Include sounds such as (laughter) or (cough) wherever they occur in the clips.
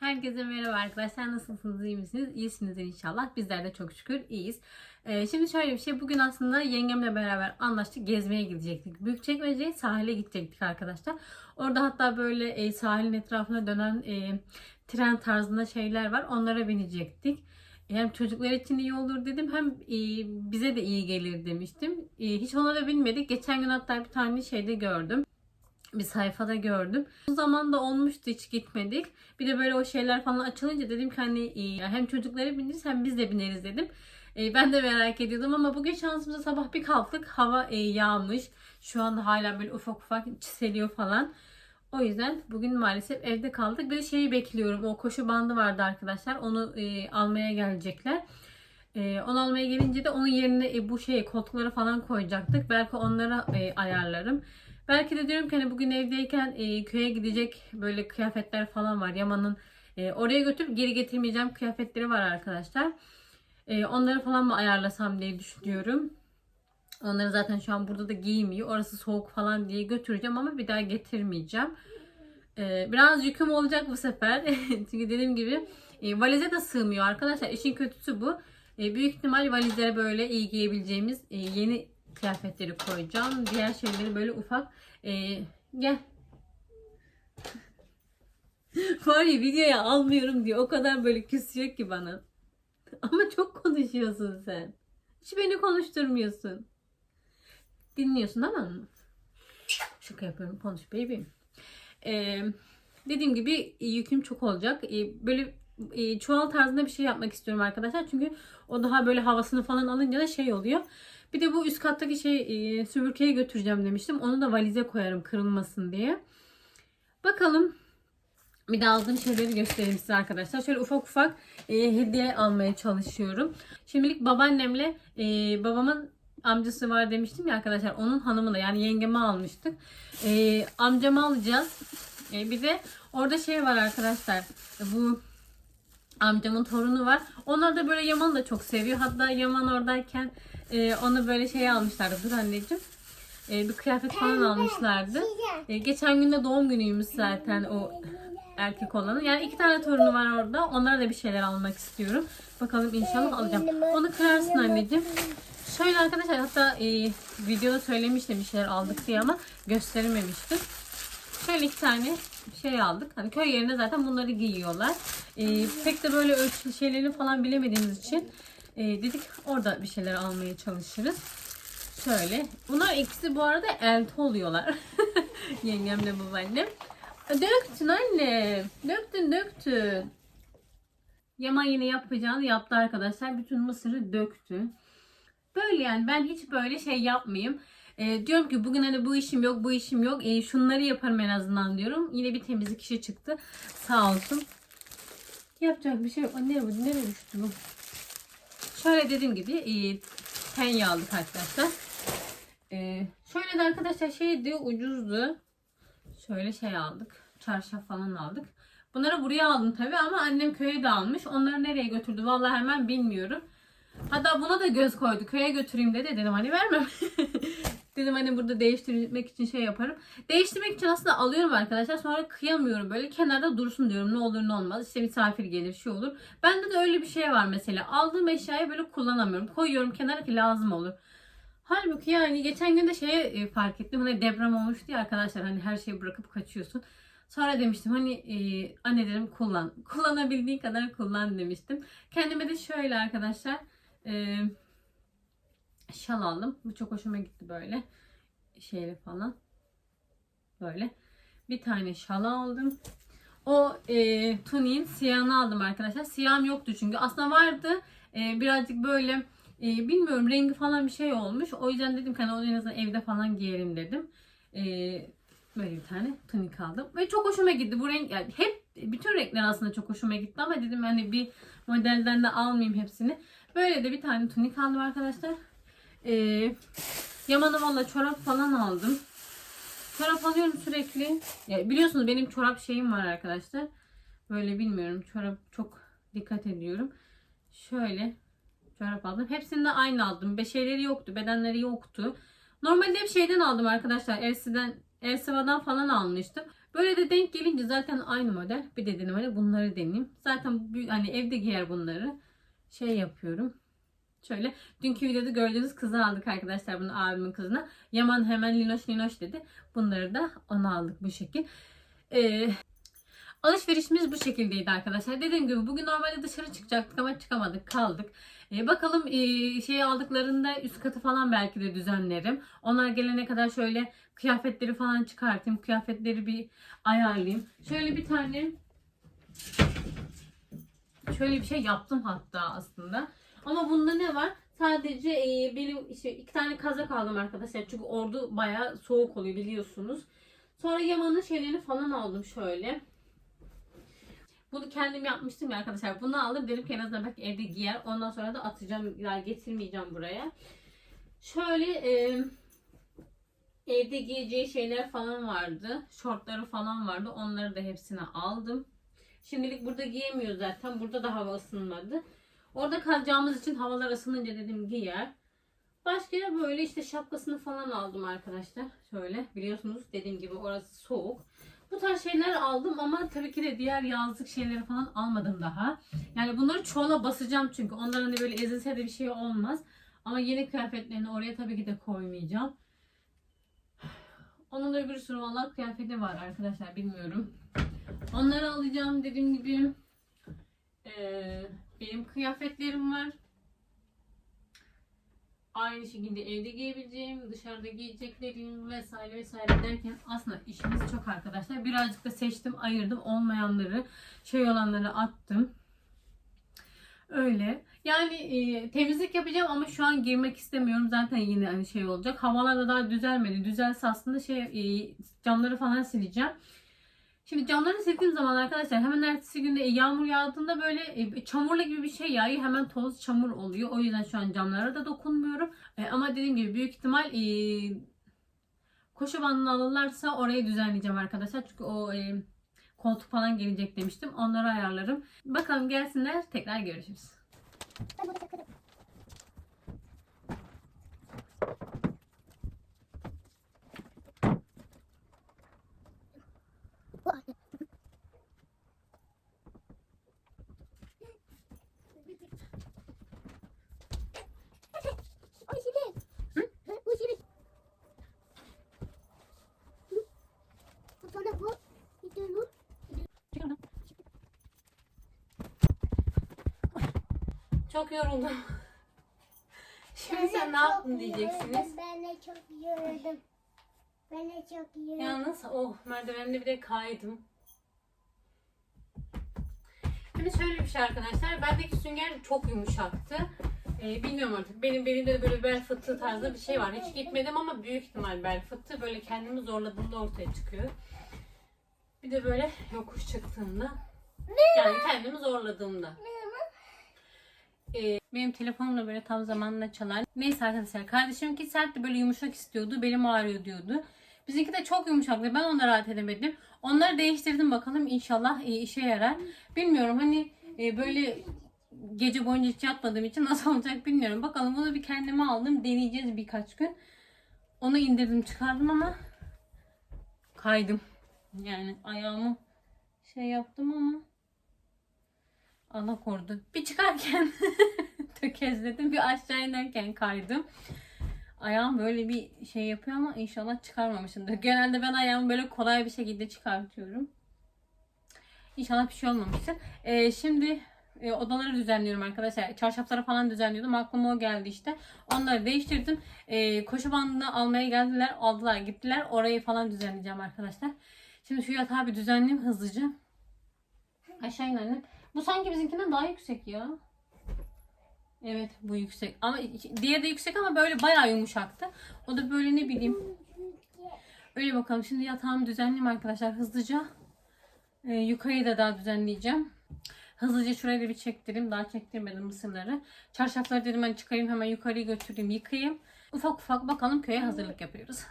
Herkese merhaba arkadaşlar. Nasılsınız? iyi misiniz? İyisinizdir inşallah. Bizler de çok şükür iyiyiz. Ee, şimdi şöyle bir şey. Bugün aslında yengemle beraber anlaştık. Gezmeye gidecektik. Büyükçekmece sahile gidecektik arkadaşlar. Orada hatta böyle e, sahilin etrafına dönen e, tren tarzında şeyler var. Onlara binecektik. Hem çocuklar için iyi olur dedim hem e, bize de iyi gelir demiştim. E, hiç onlara binmedik. Geçen gün hatta bir tane şeyde gördüm bir sayfada gördüm. O zaman da olmuştu hiç gitmedik. Bir de böyle o şeyler falan açılınca dedim ki hani e, hem çocukları bineriz hem biz de bineriz dedim. E, Ben de merak ediyordum ama bugün şansımıza sabah bir kalktık. Hava e, yağmış. Şu anda hala böyle ufak ufak çiseliyor falan. O yüzden bugün maalesef evde kaldık. Bir şeyi bekliyorum. O koşu bandı vardı arkadaşlar. Onu e, almaya gelecekler. E, onu almaya gelince de onun yerine e, bu şey koltukları falan koyacaktık. Belki onlara e, ayarlarım. Belki de diyorum ki hani bugün evdeyken e, köye gidecek böyle kıyafetler falan var. Yaman'ın e, oraya götürüp geri getirmeyeceğim kıyafetleri var arkadaşlar. E, onları falan mı ayarlasam diye düşünüyorum. Onları zaten şu an burada da giymiyor. Orası soğuk falan diye götüreceğim ama bir daha getirmeyeceğim. E, biraz yüküm olacak bu sefer. (laughs) Çünkü dediğim gibi e, valize de sığmıyor arkadaşlar. İşin kötüsü bu. E, büyük ihtimal valizlere böyle iyi giyebileceğimiz e, yeni kıyafetleri koyacağım. Diğer şeyleri böyle ufak. E, gel. (laughs) Var ya videoya almıyorum diye o kadar böyle küsüyor ki bana. Ama çok konuşuyorsun sen. Hiç beni konuşturmuyorsun. Dinliyorsun ama şaka yapıyorum. Konuş bebeğim. Ee, dediğim gibi e, yüküm çok olacak. Ee, böyle e, çuval tarzında bir şey yapmak istiyorum arkadaşlar. Çünkü o daha böyle havasını falan alınca da şey oluyor. Bir de bu üst kattaki şey e, süpürgeye götüreceğim demiştim. Onu da valize koyarım kırılmasın diye. Bakalım. Bir de aldığım şeyleri göstereyim size arkadaşlar. Şöyle ufak ufak e, hediye almaya çalışıyorum. Şimdilik babaannemle e, babamın amcası var demiştim ya arkadaşlar. Onun hanımına yani yengeme almıştık. E, amcama alacağız. E, bir de orada şey var arkadaşlar. Bu amcamın torunu var. Onlar da böyle Yaman da çok seviyor. Hatta Yaman oradayken e, onu böyle şey almışlardı. Dur anneciğim. E, bir kıyafet falan almışlardı. E, geçen gün de doğum günüymüş zaten o erkek olanın. Yani iki tane torunu var orada. Onlara da bir şeyler almak istiyorum. Bakalım inşallah alacağım. Onu kırarsın anneciğim. Şöyle arkadaşlar hatta e, videoda söylemiştim bir şeyler aldık diye ama gösterememiştim. Şöyle iki tane şey aldık. Hani köy yerinde zaten bunları giyiyorlar. E, pek de böyle ölçü şeylerini falan bilemediğimiz için e, dedik orada bir şeyler almaya çalışırız. Şöyle. Bunlar ikisi bu arada elti oluyorlar. (laughs) Yengemle babaannem. Döktün anne. Döktün döktün. Yaman yine yapacağını yaptı arkadaşlar. Bütün mısırı döktü. Böyle yani ben hiç böyle şey yapmayayım. E, diyorum ki bugün hani bu işim yok bu işim yok. E, şunları yaparım en azından diyorum. Yine bir temizlik işi çıktı. Sağ olsun. Yapacak bir şey yok. Nereye, nereye düştü bu? Şöyle dediğim gibi e, penye aldık arkadaşlar. E, şöyle de arkadaşlar şeydi ucuzdu. Şöyle şey aldık. Çarşaf falan aldık. Bunları buraya aldım tabii ama annem köye de almış. Onları nereye götürdü vallahi hemen bilmiyorum. Hatta buna da göz koydu. Köye götüreyim dedi. Dedim hani vermem. (laughs) dedim hani burada değiştirmek için şey yaparım. Değiştirmek için aslında alıyorum arkadaşlar. Sonra kıyamıyorum böyle. Kenarda dursun diyorum. Ne olur ne olmaz. İşte misafir gelir şey olur. Bende de öyle bir şey var mesela. Aldığım eşyayı böyle kullanamıyorum. Koyuyorum kenara ki lazım olur. Halbuki yani geçen gün de şeye e, fark ettim. Hani deprem olmuştu ya arkadaşlar. Hani her şeyi bırakıp kaçıyorsun. Sonra demiştim hani e, anne dedim kullan. (laughs) Kullanabildiğin kadar kullan demiştim. Kendime de şöyle arkadaşlar e, şal aldım. Bu çok hoşuma gitti böyle. Şeyli falan. Böyle. Bir tane şal aldım. O e, tuniğin siyahını aldım arkadaşlar. Siyahım yoktu çünkü. Aslında vardı. E, birazcık böyle e, bilmiyorum rengi falan bir şey olmuş. O yüzden dedim ki hani onu en azından evde falan giyerim dedim. E, böyle bir tane tunik aldım. Ve çok hoşuma gitti. Bu renk yani hep bütün renkler aslında çok hoşuma gitti ama dedim hani bir modelden de almayayım hepsini. Böyle de bir tane tunik aldım arkadaşlar. Ee, Yaman'a valla çorap falan aldım. Çorap alıyorum sürekli. Ya biliyorsunuz benim çorap şeyim var arkadaşlar. Böyle bilmiyorum çorap çok dikkat ediyorum. Şöyle çorap aldım. Hepsini de aynı aldım. Be yoktu. Bedenleri yoktu. Normalde hep şeyden aldım arkadaşlar. Elsiva'dan, Elsiva'dan falan almıştım. Böyle de denk gelince zaten aynı model. Bir de dedim hani bunları deneyeyim. Zaten hani evde giyer bunları. Şey yapıyorum. Şöyle dünkü videoda gördüğünüz kızı aldık arkadaşlar bunu abimin kızına. Yaman hemen linoş linoş dedi. Bunları da ona aldık bu şekil. Ee, alışverişimiz bu şekildeydi arkadaşlar. Dediğim gibi bugün normalde dışarı çıkacaktık ama çıkamadık kaldık. Ee, bakalım ee, şey aldıklarında üst katı falan belki de düzenlerim. Onlar gelene kadar şöyle kıyafetleri falan çıkartayım. Kıyafetleri bir ayarlayayım. Şöyle bir tane şöyle bir şey yaptım hatta aslında. Ama bunda ne var? Sadece e, benim işte iki tane kazak aldım arkadaşlar. Çünkü ordu bayağı soğuk oluyor biliyorsunuz. Sonra Yaman'ın şeylerini falan aldım şöyle. Bunu kendim yapmıştım ya arkadaşlar. Bunu aldım dedim ki en azından belki evde giyer. Ondan sonra da atacağım. Yani getirmeyeceğim buraya. Şöyle e, evde giyeceği şeyler falan vardı. Şortları falan vardı. Onları da hepsini aldım. Şimdilik burada giyemiyor zaten. Burada da hava ısınmadı. Orada kalacağımız için havalar ısınınca dedim giyer. Başka böyle işte şapkasını falan aldım arkadaşlar. Şöyle biliyorsunuz dediğim gibi orası soğuk. Bu tarz şeyler aldım ama tabii ki de diğer yazlık şeyleri falan almadım daha. Yani bunları çoğala basacağım çünkü onların hani böyle ezilse de bir şey olmaz. Ama yeni kıyafetlerini oraya tabii ki de koymayacağım. Onun da bir sürü valla kıyafeti var arkadaşlar bilmiyorum. Onları alacağım dediğim gibi. Ee, benim kıyafetlerim var. Aynı şekilde evde giyebileceğim, dışarıda giyeceklerim vesaire vesaire derken aslında işimiz çok arkadaşlar. Birazcık da seçtim, ayırdım. Olmayanları, şey olanları attım. Öyle. Yani e, temizlik yapacağım ama şu an girmek istemiyorum. Zaten yine hani şey olacak. Havalar da daha düzelmedi. Düzelse aslında şey e, camları falan sileceğim. Şimdi camları sildiğim zaman arkadaşlar hemen ertesi günde e, yağmur yağdığında böyle e, çamurla gibi bir şey yağıyor. Hemen toz çamur oluyor. O yüzden şu an camlara da dokunmuyorum. E, ama dediğim gibi büyük ihtimal koşu bandını alırlarsa orayı düzenleyeceğim arkadaşlar. Çünkü o koltuk falan gelecek demiştim. Onları ayarlarım. Bakalım gelsinler. Tekrar görüşürüz. O şimdi. Bu şimdi. Sonra bu. Bir de bu. Çok yoruldum. (laughs) Şimdi sen ne yaptın diyeceksiniz. Ben de çok yoruldum. Ben de çok yoruldum. Yalnız oh merdivende bir de kaydım. Şimdi şöyle bir şey arkadaşlar. Bendeki sünger çok yumuşaktı. Ee, bilmiyorum artık. Benim belimde de böyle bel fıtığı tarzı bir şey var. Hiç gitmedim ama büyük ihtimal bel fıtığı böyle kendimi zorladığımda ortaya çıkıyor. Bir de böyle yokuş çıktığımda. Yani kendimi zorladığımda. Ee, benim telefonumla böyle tam zamanında çalar. Neyse arkadaşlar kardeşimki sertti böyle yumuşak istiyordu. Belim ağrıyor diyordu. Bizimki de çok yumuşaktı. Ben ona rahat edemedim. Onları değiştirdim bakalım inşallah e, işe yarar. Bilmiyorum hani e, böyle gece boyunca hiç yatmadığım için nasıl (laughs) olacak bilmiyorum. Bakalım bunu bir kendime aldım. Deneyeceğiz birkaç gün. Onu indirdim çıkardım ama kaydım. Yani ayağımı şey yaptım ama Allah korudu. Bir çıkarken (laughs) tökezledim. Bir aşağı inerken kaydım. Ayağım böyle bir şey yapıyor ama inşallah çıkarmamışımdır. Genelde ben ayağımı böyle kolay bir şekilde çıkartıyorum. İnşallah bir şey olmamıştır. Ee, şimdi e, odaları düzenliyorum arkadaşlar. Çarşafları falan düzenliyordum. Aklıma o geldi işte. Onları değiştirdim. Ee, koşu bandını almaya geldiler. Aldılar gittiler. Orayı falan düzenleyeceğim arkadaşlar. Şimdi şu yatağı bir düzenleyeyim hızlıca. Aşağı inelim. Bu sanki bizimkinden daha yüksek ya. Evet bu yüksek. Ama diğeri de yüksek ama böyle bayağı yumuşaktı. O da böyle ne bileyim. Öyle bakalım. Şimdi yatağımı düzenleyeyim arkadaşlar hızlıca. Ee, yukarıyı da daha düzenleyeceğim. Hızlıca şurayı da bir çektireyim. Daha çektirmedim mısırları. Çarşafları dedim ben çıkarayım hemen yukarıya götüreyim yıkayayım. Ufak ufak bakalım köye hazırlık yapıyoruz.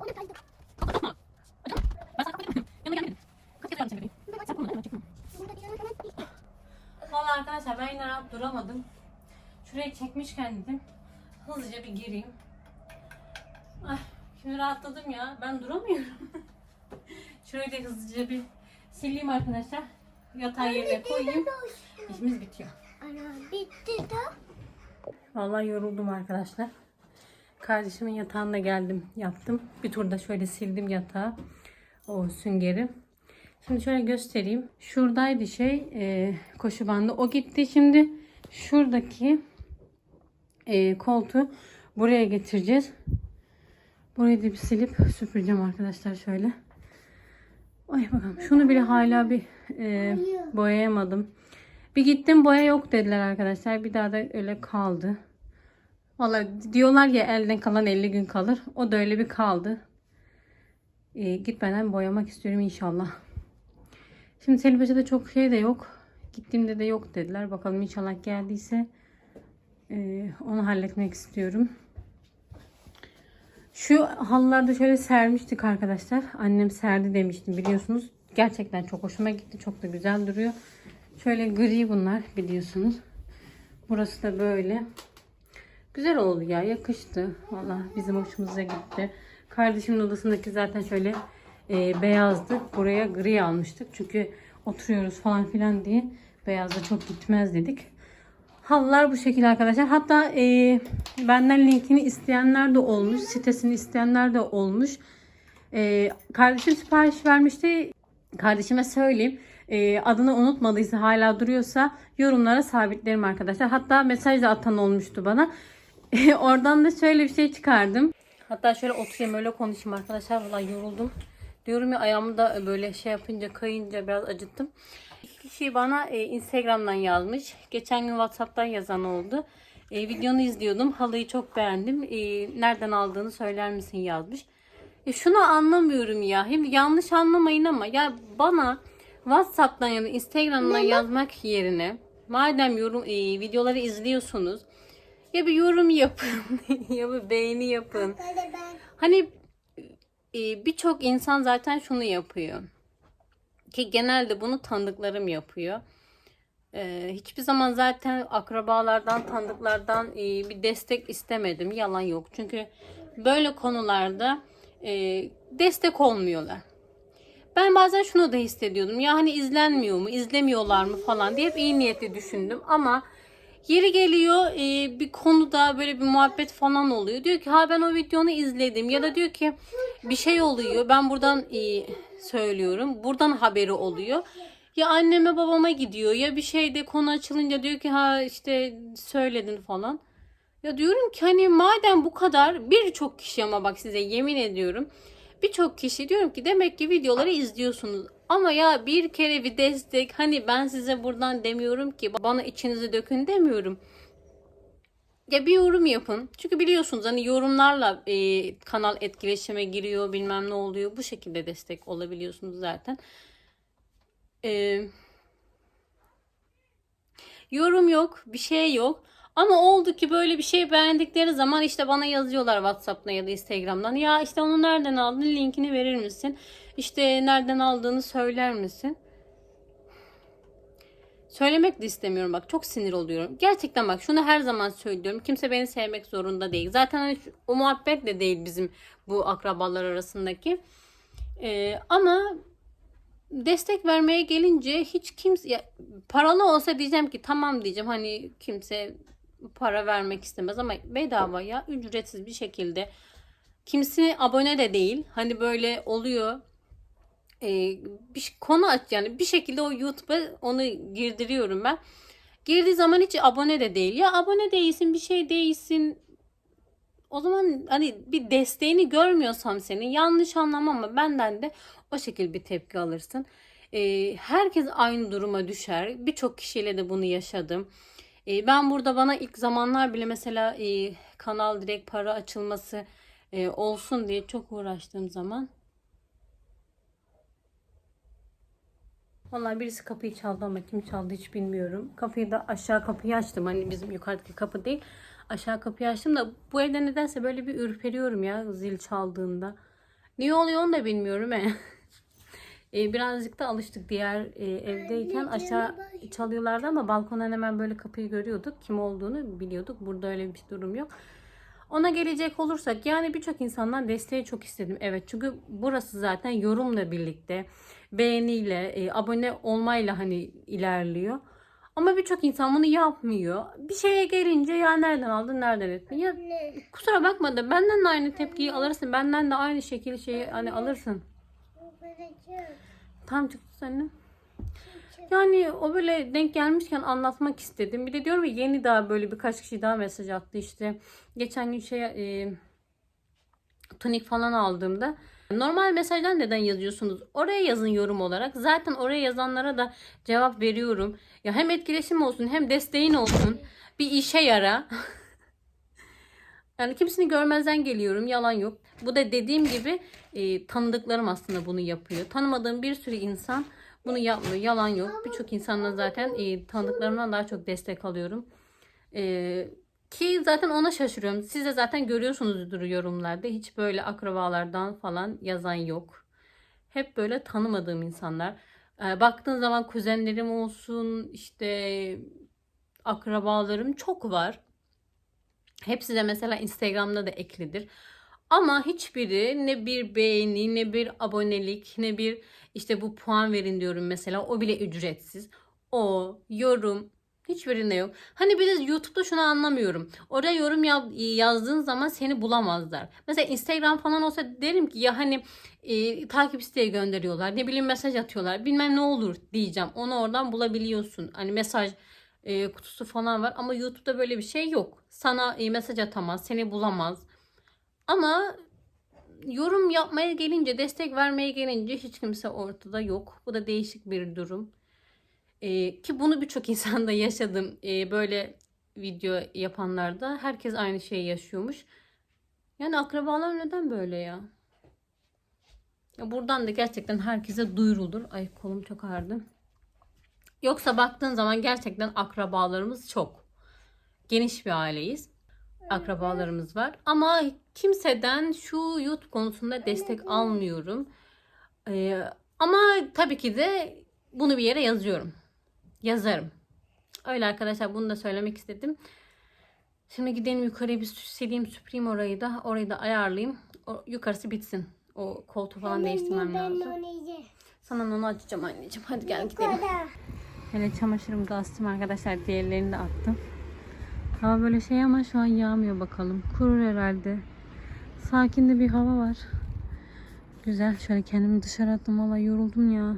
Onu kaydım. Arkadaşlar ben yine rahat duramadım. Şuraya çekmişken dedim. Hızlıca bir gireyim. Ay şimdi rahatladım ya. Ben duramıyorum. (laughs) Şurayı da hızlıca bir sileyim arkadaşlar. Yatağı yerine koyayım. İşimiz bitiyor. Ana bitti de. Vallahi yoruldum arkadaşlar. Kardeşimin yatağına geldim yaptım. Bir turda şöyle sildim yatağı. O süngeri. Şimdi şöyle göstereyim. Şuradaydı şey e, koşu bandı. O gitti. Şimdi şuradaki e, koltuğu buraya getireceğiz. Burayı da bir silip süpüreceğim arkadaşlar şöyle. Ay bakalım. Şunu bile hala bir e, boyayamadım. Bir gittim boya yok dediler arkadaşlar. Bir daha da öyle kaldı. Vallahi diyorlar ya elden kalan 50 gün kalır. O da öyle bir kaldı. Ee, gitmeden boyamak istiyorum inşallah. Şimdi Selibacı'da çok şey de yok. Gittiğimde de yok dediler. Bakalım inşallah geldiyse ee, onu halletmek istiyorum. Şu halılarda şöyle sermiştik arkadaşlar. Annem serdi demiştim biliyorsunuz. Gerçekten çok hoşuma gitti. Çok da güzel duruyor. Şöyle gri bunlar biliyorsunuz. Burası da böyle. Güzel oldu ya yakıştı. Valla bizim hoşumuza gitti. Kardeşimin odasındaki zaten şöyle e, beyazdı. Buraya gri almıştık. Çünkü oturuyoruz falan filan diye beyazda çok gitmez dedik. Halılar bu şekilde arkadaşlar. Hatta e, benden linkini isteyenler de olmuş. Sitesini isteyenler de olmuş. E, kardeşim sipariş vermişti. Kardeşime söyleyeyim. E, adını unutmadıysa hala duruyorsa yorumlara sabitlerim arkadaşlar. Hatta mesaj da atan olmuştu bana. Oradan da şöyle bir şey çıkardım. Hatta şöyle oturayım öyle konuşayım arkadaşlar. Vallahi yoruldum. Diyorum ya ayağımı da böyle şey yapınca kayınca biraz acıttım. İki kişi bana e, Instagram'dan yazmış. Geçen gün WhatsApp'tan yazan oldu. E, videonu izliyordum. Halıyı çok beğendim. E, nereden aldığını söyler misin yazmış. E, şunu anlamıyorum ya. Hem yanlış anlamayın ama ya bana WhatsApp'tan ya da Instagram'dan yazmak yerine madem yorum e, videoları izliyorsunuz ya bir yorum yapın (laughs) ya bir beğeni yapın. Hani birçok insan zaten şunu yapıyor. Ki genelde bunu tanıdıklarım yapıyor. E, hiçbir zaman zaten akrabalardan, tanıdıklardan e, bir destek istemedim. Yalan yok. Çünkü böyle konularda e, destek olmuyorlar. Ben bazen şunu da hissediyordum. Ya hani izlenmiyor mu, izlemiyorlar mı falan diye hep iyi niyetli düşündüm. Ama yeri geliyor e, bir konuda böyle bir muhabbet falan oluyor. Diyor ki ha ben o videonu izledim. Ya da diyor ki bir şey oluyor. Ben buradan e, söylüyorum. Buradan haberi oluyor. Ya anneme babama gidiyor ya bir şeyde konu açılınca diyor ki ha işte söyledin falan. Ya diyorum ki hani madem bu kadar birçok kişi ama bak size yemin ediyorum birçok kişi diyorum ki demek ki videoları izliyorsunuz. Ama ya bir kere bir destek hani ben size buradan demiyorum ki bana içinizi dökün demiyorum. Ya bir yorum yapın. Çünkü biliyorsunuz hani yorumlarla e, kanal etkileşime giriyor bilmem ne oluyor. Bu şekilde destek olabiliyorsunuz zaten. E, yorum yok, bir şey yok. Ama oldu ki böyle bir şey beğendikleri zaman işte bana yazıyorlar WhatsApp'tan ya da Instagram'dan. Ya işte onu nereden aldın? Linkini verir misin? İşte nereden aldığını söyler misin? Söylemek de istemiyorum bak çok sinir oluyorum. Gerçekten bak şunu her zaman söylüyorum. Kimse beni sevmek zorunda değil. Zaten hani o muhabbet de değil bizim bu akrabalar arasındaki. Ee, ama destek vermeye gelince hiç kimse ya, paralı olsa diyeceğim ki tamam diyeceğim hani kimse para vermek istemez ama bedava ya ücretsiz bir şekilde kimisi abone de değil hani böyle oluyor Ee, bir konu aç yani bir şekilde o YouTube'a onu girdiriyorum ben girdiği zaman hiç abone de değil ya abone değilsin bir şey değilsin o zaman hani bir desteğini görmüyorsam senin yanlış anlama ama benden de o şekilde bir tepki alırsın. Ee, herkes aynı duruma düşer. Birçok kişiyle de bunu yaşadım. Ee, ben burada bana ilk zamanlar bile mesela e, kanal direkt para açılması e, olsun diye çok uğraştığım zaman Vallahi birisi kapıyı çaldı ama kim çaldı hiç bilmiyorum. Kapıyı da aşağı kapıyı açtım. Hani bizim yukarıdaki kapı değil. Aşağı kapıyı açtım da bu evde nedense böyle bir ürperiyorum ya zil çaldığında. Niye oluyor onu da bilmiyorum he. (laughs) e, birazcık da alıştık. Diğer e, evdeyken aşağı çalıyorlardı ama balkondan hemen böyle kapıyı görüyorduk. Kim olduğunu biliyorduk. Burada öyle bir durum yok. Ona gelecek olursak yani birçok insandan desteği çok istedim. Evet çünkü burası zaten yorumla birlikte beğeniyle, e, abone olmayla hani ilerliyor. Ama birçok insan bunu yapmıyor. Bir şeye gelince ya nereden aldın, nereden ettin? Ya kusura bakma da benden de aynı tepkiyi alırsın. Benden de aynı şekil şeyi hani alırsın. Tam çıktı senin. Yani o böyle denk gelmişken anlatmak istedim. Bir de diyorum ya yeni daha böyle birkaç kişi daha mesaj attı işte. Geçen gün şey e, tonik falan aldığımda normal mesajdan neden yazıyorsunuz? Oraya yazın yorum olarak. Zaten oraya yazanlara da cevap veriyorum. Ya hem etkileşim olsun hem desteğin olsun. Bir işe yara. (laughs) Yani kimsini görmezden geliyorum. Yalan yok. Bu da dediğim gibi e, tanıdıklarım aslında bunu yapıyor. Tanımadığım bir sürü insan bunu yapmıyor. Yalan yok. Birçok insanla zaten e, tanıdıklarımdan daha çok destek alıyorum. E, ki zaten ona şaşırıyorum. Siz de zaten görüyorsunuzdur yorumlarda. Hiç böyle akrabalardan falan yazan yok. Hep böyle tanımadığım insanlar. E, baktığın zaman kuzenlerim olsun, işte akrabalarım çok var. Hepsi de mesela Instagram'da da eklidir. Ama hiçbiri ne bir beğeni, ne bir abonelik, ne bir işte bu puan verin diyorum mesela. O bile ücretsiz. O, yorum, hiçbirinde yok. Hani bir de YouTube'da şunu anlamıyorum. Oraya yorum ya- yazdığın zaman seni bulamazlar. Mesela Instagram falan olsa derim ki ya hani e, takip isteği gönderiyorlar. Ne bileyim mesaj atıyorlar. Bilmem ne olur diyeceğim. Onu oradan bulabiliyorsun. Hani mesaj e, kutusu falan var ama YouTube'da böyle bir şey yok. Sana e, mesaj atamaz, seni bulamaz. Ama yorum yapmaya gelince, destek vermeye gelince hiç kimse ortada yok. Bu da değişik bir durum. E, ki bunu birçok (laughs) insanda yaşadım. E, böyle video yapanlarda herkes aynı şeyi yaşıyormuş. Yani akrabalar neden böyle ya? Ya buradan da gerçekten herkese duyurulur. Ay kolum çok ağrıdı. Yoksa baktığın zaman gerçekten akrabalarımız çok. Geniş bir aileyiz. Akrabalarımız var. Ama kimseden şu YouTube konusunda destek almıyorum. Ee, ama tabii ki de bunu bir yere yazıyorum. Yazarım. Öyle arkadaşlar bunu da söylemek istedim. Şimdi gidelim yukarıya bir sileyim süpüreyim orayı da. Orayı da ayarlayayım. O, yukarısı bitsin. O koltuğu falan değiştirmem lazım. Sana onu açacağım anneciğim. Hadi gel gidelim. Hele çamaşırımı da astım arkadaşlar. Diğerlerini de attım. Hava böyle şey ama şu an yağmıyor bakalım. Kurur herhalde. Sakin de bir hava var. Güzel. Şöyle kendimi dışarı attım. Valla yoruldum ya.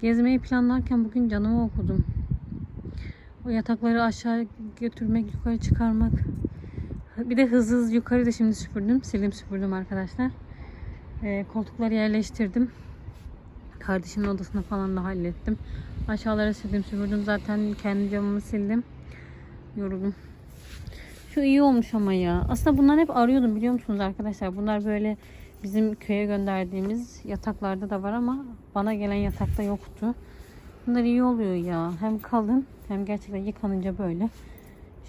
Gezmeyi planlarken bugün canımı okudum. O yatakları aşağı götürmek, yukarı çıkarmak. Bir de hızlı hızlı yukarı da şimdi süpürdüm. Sildim süpürdüm arkadaşlar. Ee, koltukları yerleştirdim. Kardeşimin odasını falan da hallettim. Aşağılara sildim süpürdüm. Zaten kendi camımı sildim. Yoruldum. Şu iyi olmuş ama ya. Aslında bunları hep arıyordum biliyor musunuz arkadaşlar? Bunlar böyle bizim köye gönderdiğimiz yataklarda da var ama bana gelen yatakta yoktu. Bunlar iyi oluyor ya. Hem kalın hem gerçekten yıkanınca böyle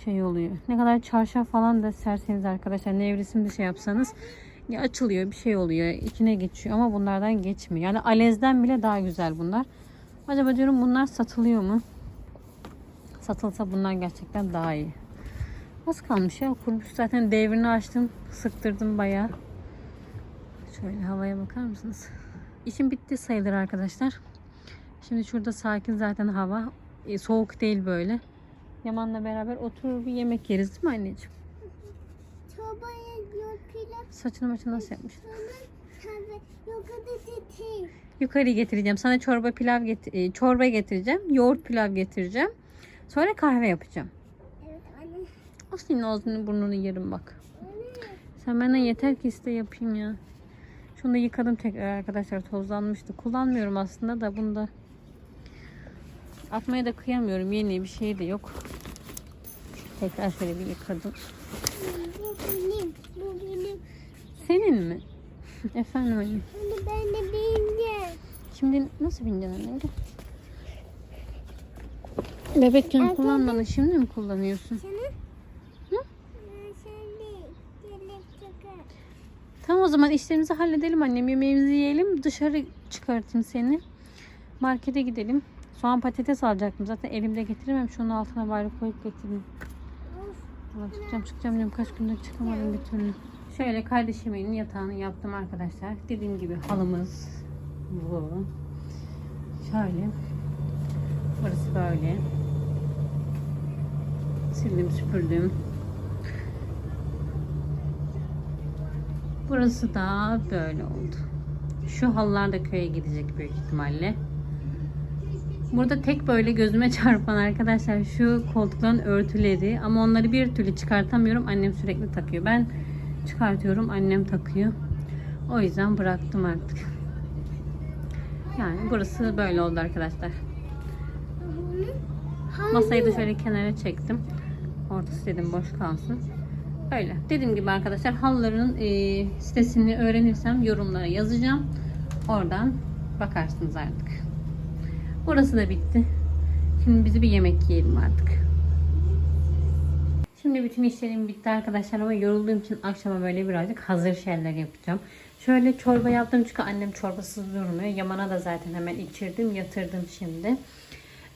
şey oluyor. Ne kadar çarşaf falan da serseniz arkadaşlar nevresim de şey yapsanız ya açılıyor bir şey oluyor. içine geçiyor ama bunlardan geçmiyor. Yani alezden bile daha güzel bunlar. Acaba diyorum bunlar satılıyor mu? Satılsa bunlar gerçekten daha iyi. Az kalmış ya kurumuş zaten devrini açtım sıktırdım bayağı. Şöyle havaya bakar mısınız? İşim bitti sayılır arkadaşlar. Şimdi şurada sakin zaten hava. E, soğuk değil böyle. Yaman'la beraber oturur bir yemek yeriz değil mi anneciğim? Çobaya yok pilav Saçını maçını nasıl yapmış? tabi yok da titi. Yukarı getireceğim. Sana çorba pilav get e, çorba getireceğim. Yoğurt pilav getireceğim. Sonra kahve yapacağım. Evet anne. O senin ağzını burnunu yerim bak. Anne. Sen benden yeter ki iste yapayım ya. Şunu da yıkadım tekrar arkadaşlar tozlanmıştı. Kullanmıyorum aslında da bunu da atmaya da kıyamıyorum. Yeni bir şey de yok. Tekrar şöyle bir yıkadım. Bu benim. Bu benim. Senin mi? Efendim anne. Anne ben de bineceğim. Şimdi nasıl bineceksin anne? Bebekken Erken- kullanmadın. Şimdi mi kullanıyorsun? Sana? Hı? Tamam o zaman işlerimizi halledelim annem. Yemeğimizi yiyelim. Dışarı çıkartayım seni. Markete gidelim. Soğan patates alacaktım. Zaten elimde getiremem. Şunun altına bari koyup getireyim. Ama çıkacağım çıkacağım diyorum. Kaç gündür çıkamadım bir türlü. Şöyle kardeşimin yatağını yaptım arkadaşlar. Dediğim gibi halımız bu. Şöyle. Burası böyle. Sildim süpürdüm. Burası da böyle oldu. Şu halılar da köye gidecek büyük ihtimalle. Burada tek böyle gözüme (laughs) çarpan arkadaşlar şu koltukların örtüleri ama onları bir türlü çıkartamıyorum. Annem sürekli takıyor. Ben çıkartıyorum, annem takıyor. O yüzden bıraktım artık. Yani burası böyle oldu arkadaşlar. Masayı da şöyle kenara çektim. Ortası dedim boş kalsın. Öyle. Dediğim gibi arkadaşlar halıların e, sitesini öğrenirsem yorumlara yazacağım. Oradan bakarsınız artık. Burası da bitti. Şimdi bizi bir yemek yiyelim artık. Şimdi bütün işlerim bitti arkadaşlar ama yorulduğum için akşama böyle birazcık hazır şeyler yapacağım. Şöyle çorba yaptım çünkü annem çorbasız durmuyor. Yaman'a da zaten hemen içirdim, yatırdım şimdi.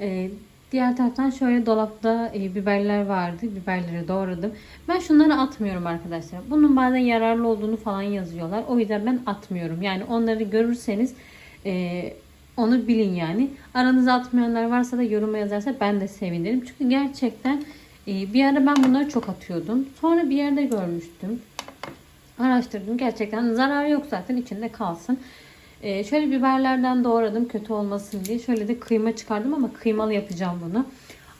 Ee, diğer taraftan şöyle dolapta e, biberler vardı. Biberleri doğradım. Ben şunları atmıyorum arkadaşlar. Bunun bazen yararlı olduğunu falan yazıyorlar. O yüzden ben atmıyorum. Yani onları görürseniz e, onu bilin yani. Aranızda atmayanlar varsa da yoruma yazarsa ben de sevinirim. Çünkü gerçekten e, bir ara ben bunları çok atıyordum. Sonra bir yerde görmüştüm. Araştırdım. Gerçekten zararı yok zaten içinde kalsın. Ee, şöyle biberlerden doğradım kötü olmasın diye. Şöyle de kıyma çıkardım ama kıymalı yapacağım bunu.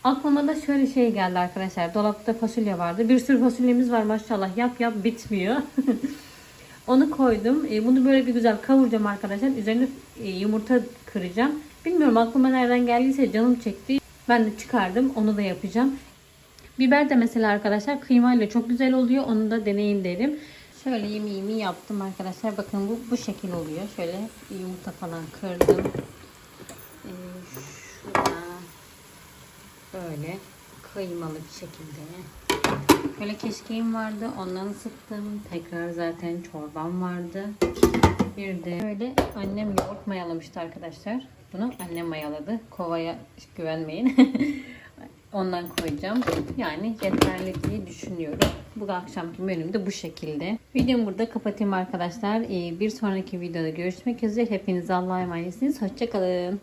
Aklıma da şöyle şey geldi arkadaşlar. Dolapta fasulye vardı. Bir sürü fasulyemiz var maşallah. Yap yap bitmiyor. (laughs) Onu koydum. Ee, bunu böyle bir güzel kavuracağım arkadaşlar. Üzerine e, yumurta kıracağım. Bilmiyorum aklıma nereden geldiyse canım çekti. Ben de çıkardım. Onu da yapacağım. Biber de mesela arkadaşlar kıymayla çok güzel oluyor. Onu da deneyin derim. Şöyle yemeğimi yaptım arkadaşlar. Bakın bu bu şekil oluyor. Şöyle yumurta falan kırdım. Ee, şurada böyle kıymalı bir şekilde. Böyle keşkeğim vardı. Ondan sıktım. Tekrar zaten çorbam vardı. Bir de böyle annem yoğurt mayalamıştı arkadaşlar. Bunu annem mayaladı. Kovaya güvenmeyin. (laughs) Ondan koyacağım. Yani yeterli diye düşünüyorum. Bu akşamki menüm de bu şekilde. Videomu burada kapatayım arkadaşlar. Ee, Bir sonraki videoda görüşmek üzere. Hepinize Allah'a emanetsiniz. Hoşçakalın.